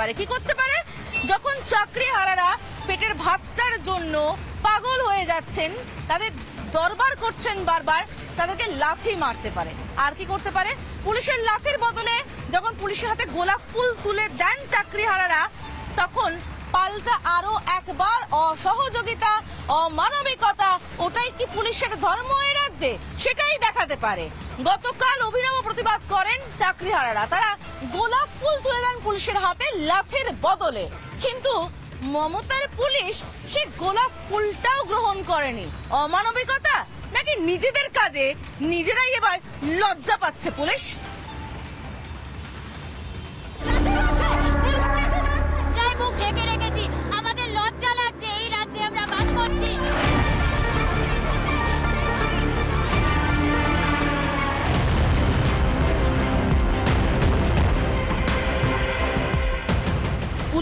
পারে। কি করতে পারে? যখন চাকরি হারারা পেটের ভাতটার জন্য পাগল হয়ে যাচ্ছেন, তাদের দরবার করছেন বারবার, তাদেরকে লাথি মারতে পারে। আর কি করতে পারে? পুলিশের লাথির বদলে যখন পুলিশের হাতে গোলাপ ফুল তুলে দেন চাকরি হারারা তখন পাল্টা আরও একবার অসহযোগিতা, অমানবিকতা, ওটাই কি পুলিশের ধর্ম এই রাজ্যে সেটাই দেখাতে পারে। গতকাল অভিনব প্রতিবাদ করেন চাকরিহারারা। তারা গোলাপ ফুল তুলে দেন পুলিশের হাতে লাথের বদলে। কিন্তু মমতার পুলিশ সে গোলাপ ফুলটাও গ্রহণ করেনি। অমানবিকতা নাকি নিজেদের কাজে? নিজেরাই এবার লজ্জা পাচ্ছে পুলিশ।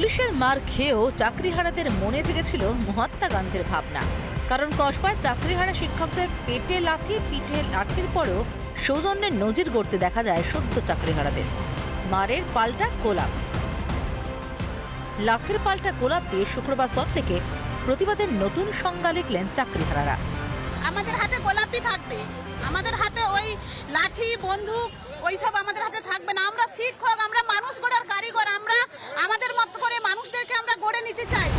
পুলিশের মার খেয়েও চাকরিহারাদের মনে থেকেছিল মহাত্মা গান্ধীর ভাবনা। কারণ কসবায় চাকরিহারা শিক্ষকদের পেটে লাথি পিঠে লাঠির পরেও সৌজন্যের নজির গড়তে দেখা যায় সদ্য চাকরিহারাদের। মারের পাল্টা গোলাপ। লাথির পাল্টা গোলাপ দিয়ে শুক্রবার সট থেকে প্রতিবাদের নতুন সংজ্ঞা লিখলেন চাকরিহারারা। আমাদের হাতে গোলাপি থাকবে। আমাদের হাতে ওই লাঠি, বন্দুক, ওইসব আমাদের হাতে থাকবে না। আমরা শিক্ষক, আমরা মানুষ গড়ার কারিগর। আমরা আমাদের করে নিতে চাই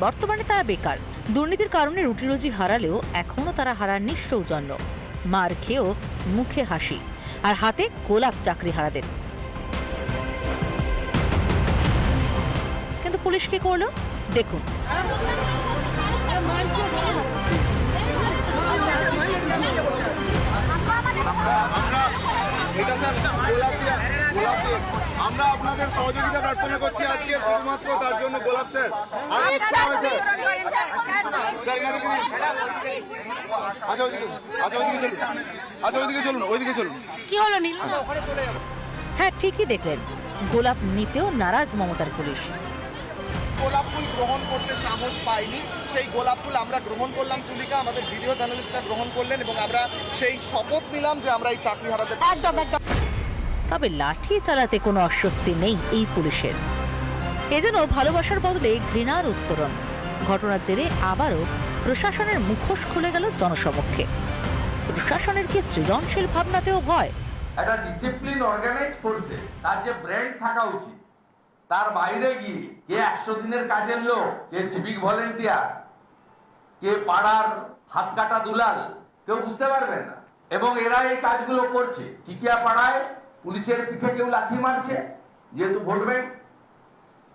বর্তমানে তারা বেকার দুর্নীতির কারণে রুটি রুজি হারালেও এখনও তারা হারাননি সৌজন্য মার খেয়েও মুখে হাসি আর হাতে গোলাপ চাকরি হারাদের কিন্তু পুলিশ কি করল দেখুন এটা আমরা আপনাদের সহযোগিতা প্রার্থনা করছি আজকে শুধুমাত্র তার জন্য গোলাপ স্যার। আরও। আচ্ছা ওইদিকে আচ্ছা ওইদিকে চলুন। আচ্ছা ওইদিকে চলুন ওইদিকে চলুন। কি হলো নীল? হ্যাঁ ঠিকই দেখলেন। গোলাপ নিতেও নারাজ মমতার পুলিশ। গোলাপ ফুল গ্রহণ করতে সাহস পাইনি। সেই গোলাপ ফুল আমরা গ্রহণ করলাম তুলিকা। আমাদের ভিডিও জার্নালিস্টরা গ্রহণ করলেন এবং আমরা সেই শপথ নিলাম যে আমরা এই চাকরি হারাতে একদম একদম। তবে লাঠি চালাতে কোনো অস্বস্তি নেই এই পুলিশের। এজন্য ভালোবাসার বদলে ঘৃণার উত্তরণ। ঘটনার জেরে আবারও প্রশাসনের মুখোশ খুলে গেল জনসমক্ষে। প্রশাসনের কি সৃজনশীল ভাবনাতেও ভয়? একটা ডিসিপ্লিন অর্গানাইজ ফোর্সে তার যে ব্র্যান্ড থাকা উচিত। তার বাইরে গিয়ে কে একশো দিনের কাজের লোক, কে সিভিক ভলেন্টিয়ার কে পাড়ার হাত কাটা দুলাল, কেউ বুঝতে পারবেন না। এবং এরা এই কাজগুলো করছে। টিকিয়া পাড়ায় পুলিশের পিঠে কেউ লাথি মারছে যেহেতু ভোট ব্যাংক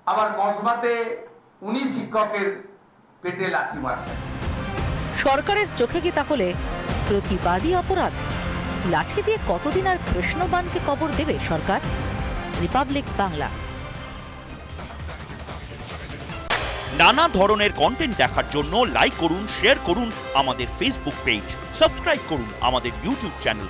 আবার কসবাতে উনি শিক্ষকের পেটে লাথি মারছেন সরকারের চোখে কি তাহলে প্রতিবাদী অপরাধ। লাঠি দিয়ে কতদিন আর কৃষ্ণবানকে কবর দেবে সরকার? রিপাবলিক বাংলা। নানা ধরনের কন্টেন্ট দেখার জন্য লাইক করুন শেয়ার করুন আমাদের ফেসবুক পেজ সাবস্ক্রাইব করুন আমাদের ইউটিউব চ্যানেল